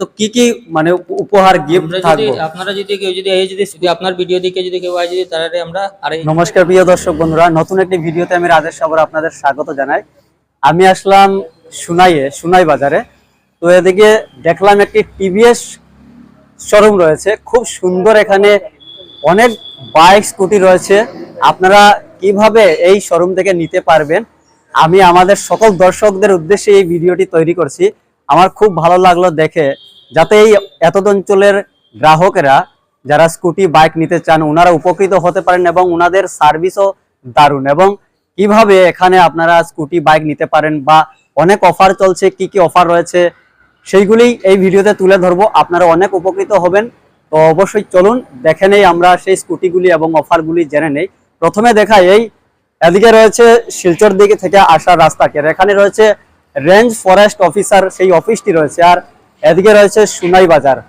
তো কি কি মানে উপ- উপহার গিফট থাকবে? আপনারা যদি কেউ যদি এই যদি যদি আপনার ভিডিও দেখে যদি কেউ যদি তাহলে আমরা আরে নমস্কার প্রিয় দর্শক বন্ধুরা নতুন একটি ভিডিওতে আমি রাজেশ সাগর আপনাদের স্বাগত জানাই। আমি আসলাম সুনাইয়ে সুনাই বাজারে। তো এদিকে দেখলাম একটি টিভিএস শোরুম রয়েছে। খুব সুন্দর এখানে অনেক বাইক স্কুটি রয়েছে। আপনারা কীভাবে এই শোরুম থেকে নিতে পারবেন? আমি আমাদের সকল দর্শকদের উদ্দেশ্যে এই ভিডিওটি তৈরি করছি। আমার খুব ভালো লাগল দেখে, যাতে এই এত অঞ্চলের গ্রাহকেরা যারা স্কুটি, বাইক নিতে চান ওনারা উপকৃত হতে পারেন এবং ওনাদের সার্ভিসও দারুণ এবং কীভাবে এখানে আপনারা স্কুটি, বাইক নিতে পারেন বা অনেক অফার চলছে, কি কি অফার রয়েছে, সেইগুলি এই ভিডিওতে তুলে ধরবো। আপনারা অনেক উপকৃত হবেন। তো অবশ্যই চলুন, দেখে নেই আমরা সেই স্কুটিগুলি এবং অফারগুলি জেনে নেই। প্রথমে দেখা এই এদিকে রয়েছে শিলচর দিকে থেকে আসার রাস্তাকে এখানে রয়েছে রেঞ্জ ফরেস্ট অফিসার সেই অফিসটি রয়েছে। আর এদিকে রয়েছে সুনাই বাজার।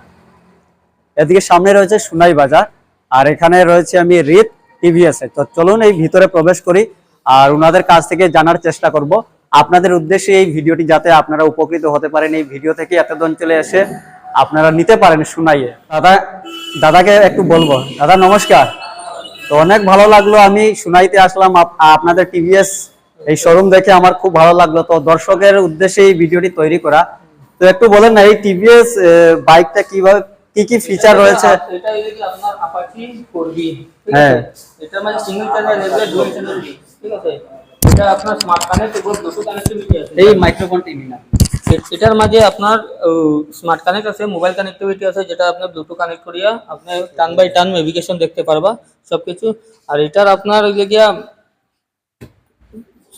এদিকে সামনে রয়েছে সুনাই বাজার। আর এখানে রয়েছে আমি রিত টিভিএস তো চলুন এই ভিতরে প্রবেশ করি আর ওনাদের কাছ থেকে জানার চেষ্টা করব। আপনাদের উদ্দেশ্যে এই ভিডিওটি যাতে আপনারা উপকৃত হতে পারেন, এই ভিডিও থেকে এত চলে এসে আপনারা নিতে পারেন সুনাইয়ে। দাদা, দাদাকে একটু বলব। দাদা, নমস্কার। তো অনেক ভালো লাগল আমি সুনাইতে আসলাম। আপ- আপনাদের টিভিএস এই শোরুম দেখে আমার খুব ভালো লাগল। তো দর্শকের উদ্দেশ্যে এই ভিডিওটি তৈরি করা। তো একটু বলেন না এই টিভিএস বাইকটা কীভাবে কি কি ফিচার রয়েছে? এটা হইল কি আপনার আপাচি 4B হ্যাঁ। এটা মানে সিঙ্গেল চ্যানেল নেবে ডুয়াল চ্যানেল ঠিক আছে? এটা আপনার স্মার্ট কানেক্ট এবং ব্লুটুথ কানেক্টিভিটি আছে। এই মাইক্রোফোনটি নিলাম। এটার মাঝে আপনার স্মার্ট কানেক্ট আছে মোবাইল কানেক্টিভিটি আছে যেটা আপনি ব্লুটুথ কানেক্ট করিয়া আপনি টার্ন বাই টার্ন নেভিগেশন দেখতে পারবা সবকিছু। আর এটার আপনার গিয়া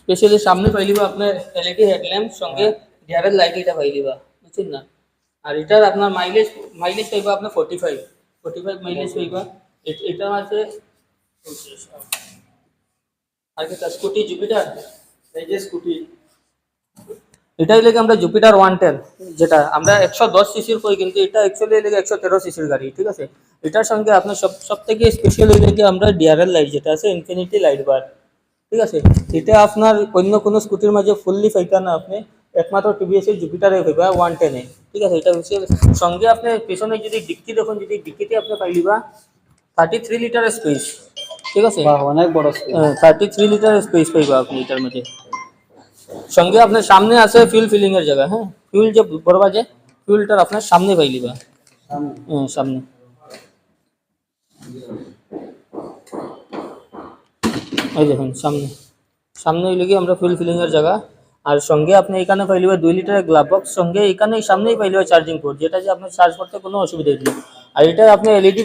স্পেশালি সামনে পাই পাইলিবা আপনার এলইডি হেডল্যাম্প সঙ্গে ডিআরএল লাইট এটা পাই পাইলিবা বুঝছেন না? আর এটার আপনার মাইলেজ মাইলেজ পাইবা আপনার forty five forty five mileage পাইবা এটা আছে আর কি স্কুটি জুপিটার এই যে স্কুটি এটাই লেগে আমরা জুপিটার ওয়ান টেন যেটা আমরা একশো দশ সিসির কই কিন্তু এটা অ্যাকচুয়ালি লেগে একশো তেরো সিসির গাড়ি ঠিক আছে? এটার সঙ্গে আপনার সব সব থেকে স্পেশাল লেগে আমরা ডিআরএল লাইট যেটা আছে ইনফিনিটি লাইট বার ঠিক আছে? এটা আপনার অন্য কোনো স্কুটির মাঝে ফুললি ফাইকা না আপনি একমাত্র টিভিএস এর জুপিটারে পাইবা ওয়ান টেনে ঠিক আছে? এটা হচ্ছে সঙ্গে আপনি পেছনে যদি ডিক্কি দেখুন যদি ডিক্কিতে আপনি পাইলিবা থার্টি থ্রি লিটারের স্পেস ঠিক আছে? অনেক বড়। থার্টি থ্রি লিটার স্পেস পাইবা আপনি এটার মধ্যে। সঙ্গে আপনার সামনে আছে ফিল ফিলিং এর জায়গা হ্যাঁ? ফিউল যে ভরবা যে ফিউলটার আপনার সামনে পাইলিবা সামনে। এই দেখুন, সামনে। সামনে হইলে কি আমরা ফুল ফিলিং এর জায়গা। আর সঙ্গে আপনি এখানে পাইলিবা দুই লিটারের গ্লাভ বক্স সঙ্গে এখানে সামনেই পাইলিবা চার্জিং পোর্ট যেটা যে আপনার চার্জ করতে কোনো অসুবিধা নেই আর এটা আপনি এলইডি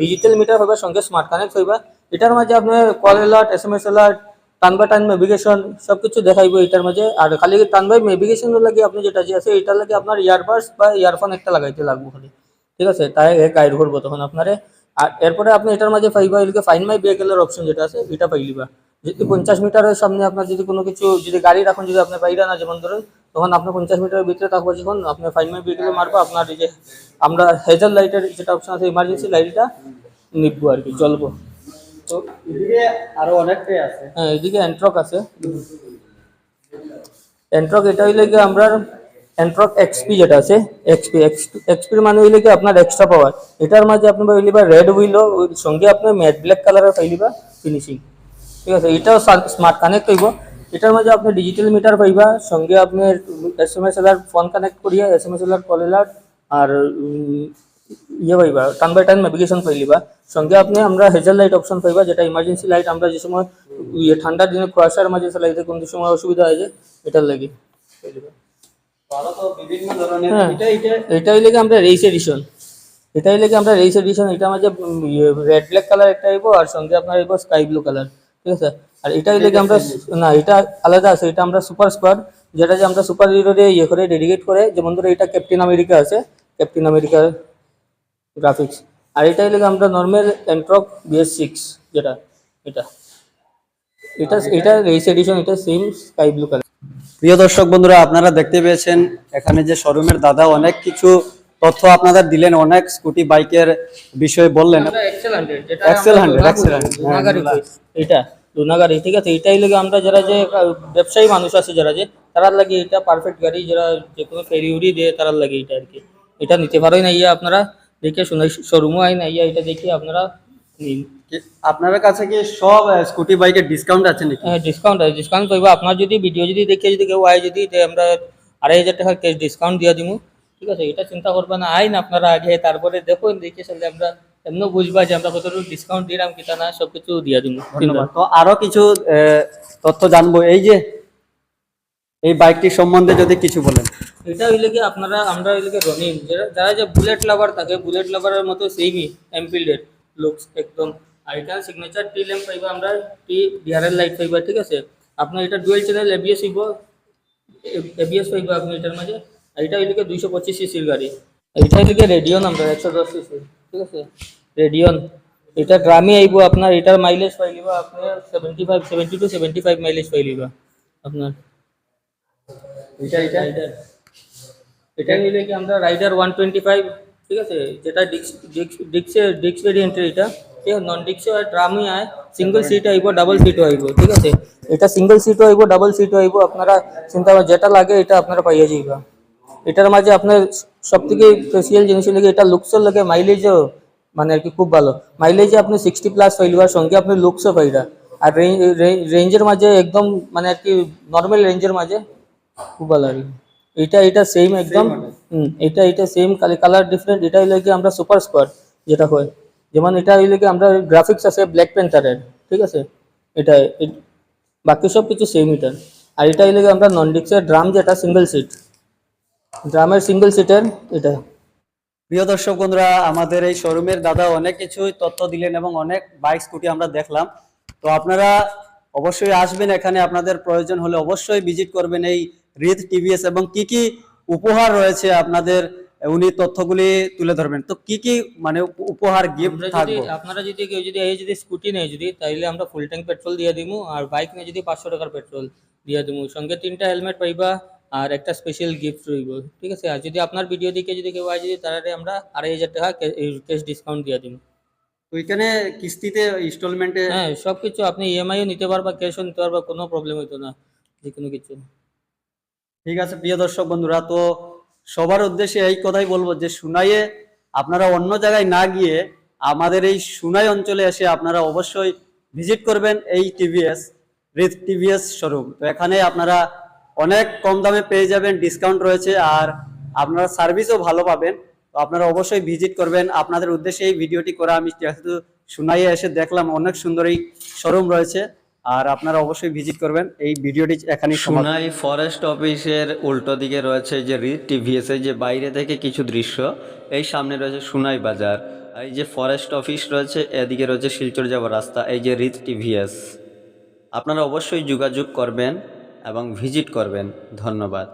ডিজিটাল মিটার হবে, সঙ্গে স্মার্ট কানেক্ট হইবা। এটার মাঝে আপনার call alert S M S alert turn by turn navigation সব কিছু দেখাইবো এটার মাঝে। আর খালি টান বাই নেভিগেশন লাগে আপনি যেটা যে আছে, এটার লাগে আপনার ইয়ারবাডস বা ইয়ারফোন একটা লাগাইতে লাগবে খালি। ঠিক আছে, তাই গাইড করব তখন আপনারে। আর এরপরে আপনি এটার মাঝে পাইবা এদিকে ফাইন মাই ভেহিকেলের অপশন যেটা আছে এটা পাইলিবা যদি পঞ্চাশ মিটারের সামনে আপনার যদি কোনো কিছু যদি গাড়ি রাখুন যদি আপনি পাইরা না যেমন ধরেন তখন আপনার পঞ্চাশ মিটারের ভিতরে থাকব যখন আপনি ফাইন মাই ভেহিকেলে মারবো আপনার এই যে আমরা হেজাল লাইটের যেটা অপশন আছে ইমার্জেন্সি লাইটটা নিবো আর কি জ্বলবো। তো এদিকে আরও অনেকটাই আছে। হ্যাঁ এদিকে এন্ট্রক আছে। এন্ট্রক এটা হইলে কি আমরা এন্ট্রক এক্সপি যেটা আছে এক্সপি এক্সপির মানে হইলে কি আপনার এক্সট্রা পাওয়ার এটার মাঝে আপনি পাইলিবা রেড উইলো সঙ্গে আপনি ম্যাট ব্ল্যাক কালারের পাইলিবা ফিনিশিং ঠিক আছে, এটাও স্মার্ট কানেক্ট হইব। এটার মাঝে আপনি ডিজিটাল মিটার পাইবা, সঙ্গে আপনি S M S এলার phone connect করিয়া এস এম এস এলার কল এলার আর ইয়ে পাইবা টান বাই টান নেভিগেশন পাইলিবা সঙ্গে আপনি আমরা হেজাল লাইট অপশন পাইবা, যেটা ইমার্জেন্সি লাইট আমরা যে সময় ইয়ে ঠান্ডার দিনে কুয়াশার মাঝে চালাইতে কোন সময় অসুবিধা হয় যে, এটার লাগি। পাইলিবা। এটাই লেগে আমরা রেস এডিশন এটাই লেগে আমরা রেস এডিশন এটা মাঝে রেড ব্ল্যাক কালার একটা আইবো আর সঙ্গে আপনার আইবো স্কাই ব্লু কালার ঠিক আছে? আর এটাই লেগে আমরা না এটা আলাদা আছে এটা আমরা সুপার স্কোয়াড যেটা যে আমরা সুপার হিরোরে ইয়ে করে ডেডিকেট করে যেমন ধরো এটা ক্যাপ্টেন আমেরিকা আছে ক্যাপ্টেন আমেরিকার গ্রাফিক্স আর এটাই লেগে আমরা নর্মাল এন্ট্রক বিএস সিক্স যেটা এটা। এটা এটা রেস এডিশন এটা সেম স্কাই ব্লু কালার প্রিয় দর্শক বন্ধুরা আপনারা দেখতে পেয়েছেন এখানে যে শোরুমের দাদা অনেক কিছু তথ্য আপনাদের দিলেন অনেক স্কুটি বাইকের বিষয়ে বললেন। আমরা এক্সেল হান্ড্রেড যেটা Excel আমরা 100, লুনা Excel বলি, 100, লুনা হ্যাঁ, এটা ঠিক আছে? এটাই লাগে আমরা যারা যে ব্যবসায়ী মানুষ আছে যারা যে তারা লাগে এটা পারফেক্ট গাড়ি যারা যে কোনো ফেরি উড়ি দিয়ে তারা লাগে এটা আর কি। এটা নিতে পারেন আইয়া আপনারা দেখে শুনে শোরুমও আইন আইয়া এটা দেখে আপনারা আপনার কাছে কি সব স্কুটি বাইকের ডিসকাউন্ট আছে নাকি? হ্যাঁ ডিসকাউন্ট আছে ডিসকাউন্ট পাইবা আপনার যদি ভিডিও যদি দেখে যদি কেউ আয় যদি আমরা আড়াই হাজার টাকা ক্যাশ ডিসকাউন্ট দিয়ে দিব ঠিক আছে? এটা চিন্তা করবেন না। আইন আপনারা আগে তারপরে দেখুন দেখে চলে আমরা এমনি বুঝবা যে আমরা কতটুকু ডিসকাউন্ট দিলাম কিনা না সব কিছু দিয়ে দিব ধন্যবাদ। তো আরও কিছু তথ্য জানব। এই যে এই বাইকটি সম্বন্ধে যদি কিছু বলেন। এটা হইলে কি আপনারা আমরা হইলে কি রনিং যারা যারা যে বুলেট লাভার থাকে বুলেট লাভারের মতো সেমই এমফিল্ডের লুকস একদম আর এটা সিগনেচার টি ল্যাম্প পাইবা আমরা টি ডিআরএল লাইট পাইবা ঠিক আছে? আপনার এটা ডুয়েল চ্যানেল এবিএস হইব এবিএস পাইবা আপনি এটার মাঝে আর এটা হইলে দুইশো পঁচিশ সিসির গাড়ি। এটা হইলে রেডিয়ন আমরা একশো দশ সিসি ঠিক আছে? রেডিয়ন এটা গ্রামে আইব আপনার এটার মাইলেজ পাইলিবা আপনার seventy five seventy two seventy five mileage পাইলিবা আপনার। এটা এটা? রাইডার এটা নিলে কি আমরা রাইডার ওয়ান টোয়েন্টি ফাইভ ঠিক আছে? যেটা ডিক্স ডিক্স ডিক্সে ডিক্স ভেরিয়েন্টের এটা ঠিক আছে? নন ডিক্সে আর ড্রামই আয় সিঙ্গল সিট আইব ডাবল সিটও আইব ঠিক আছে? এটা সিঙ্গল সিটও আইব ডাবল সিটও আইব আপনারা চিন্তা যেটা লাগে এটা আপনারা পাইয়া যাইবা। এটার মাঝে আপনার সব থেকে স্পেশাল জিনিস লাগে এটা লুকসও লাগে মাইলেজও মানে আর কি খুব ভালো। মাইলেজে আপনি সিক্সটি প্লাস পাইলিবার সঙ্গে আপনি লুকসও পাইরা আর রেঞ্জের মাঝে একদম মানে আর কি নর্মাল রেঞ্জের মাঝে খুব ভালো আর কি। এটা এটা সেম একদম। হুম, এটা এটা সেম কালি কালার ডিফারেন্ট এটা হইলে কি আমরা সুপার স্কোয়াড যেটা হয়। যেমন এটা হইলে কি আমরা গ্রাফিক্স আছে ব্ল্যাক প্যান্থারের ঠিক আছে? এটা বাকি সব কিছু সেম এটা আর এটা হইলে আমরা নন ডিক্সের ড্রাম যেটা সিঙ্গেল সিট ড্রামের সিঙ্গেল সিটের এটা। প্রিয় দর্শক বন্ধুরা, আমাদের এই শোরুমের দাদা অনেক কিছুই তথ্য দিলেন এবং অনেক বাইক স্কুটি আমরা দেখলাম। তো আপনারা অবশ্যই আসবেন এখানে। আপনাদের প্রয়োজন হলে অবশ্যই ভিজিট করবেন এই রিদ টিভিএস এবং কি কি উপহার রয়েছে আপনাদের উনি তথ্যগুলি তুলে ধরবেন। তো কি কি মানে উপহার গিফট থাকবে? আপনারা যদি কেউ যদি এই যদি স্কুটি নেয় যদি তাইলে আমরা ফুল ট্যাঙ্ক পেট্রোল দিয়ে দিব আর বাইক নিয়ে যদি পাঁচশো টাকার পেট্রোল দিয়ে দিব সঙ্গে তিনটা হেলমেট পাইবা আর একটা স্পেশাল গিফট রইব ঠিক আছে? আর যদি আপনার ভিডিও দেখে যদি কেউ আয় যদি তাহলে আমরা আড়াই হাজার টাকা ক্যাশ ডিসকাউন্ট দিয়ে দিব তো এখানে কিস্তিতে ইনস্টলমেন্টে হ্যাঁ সব কিছু আপনি ইএমআইও নিতে পারবা ক্যাশও নিতে পারবা কোনো প্রবলেম হইতো না যে কোনো কিছু। ঠিক আছে, প্রিয় দর্শক বন্ধুরা, তো সবার উদ্দেশ্যে এই কথাই বলব যে সুনাইয়ে আপনারা অন্য জায়গায় না গিয়ে আমাদের এই সুনাই অঞ্চলে এসে আপনারা অবশ্যই ভিজিট করবেন এই টিভিএস রিথ টিভিএস শোরুম। তো এখানে আপনারা অনেক কম দামে পেয়ে যাবেন, ডিসকাউন্ট রয়েছে আর আপনারা সার্ভিসও ভালো পাবেন। তো আপনারা অবশ্যই ভিজিট করবেন। আপনাদের উদ্দেশ্যে এই ভিডিওটি করা আমি যেহেতু সুনাইয়ে এসে দেখলাম, অনেক সুন্দর এই শোরুম রয়েছে। আর আপনারা অবশ্যই ভিজিট করবেন। এই ভিডিওটি এখানে সোনাই ফরেস্ট অফিসের উল্টো দিকে রয়েছে যে টিভিএস যে বাইরে থেকে কিছু দৃশ্য, এই সামনে রয়েছে সোনাই বাজার। আর এই যে ফরেস্ট অফিস রয়েছে, এদিকে রয়েছে শিলচর যাওয়ার রাস্তা, এই যে রিড টিভিএস আপনারা অবশ্যই যোগাযোগ করবেন এবং ভিজিট করবেন। ধন্যবাদ।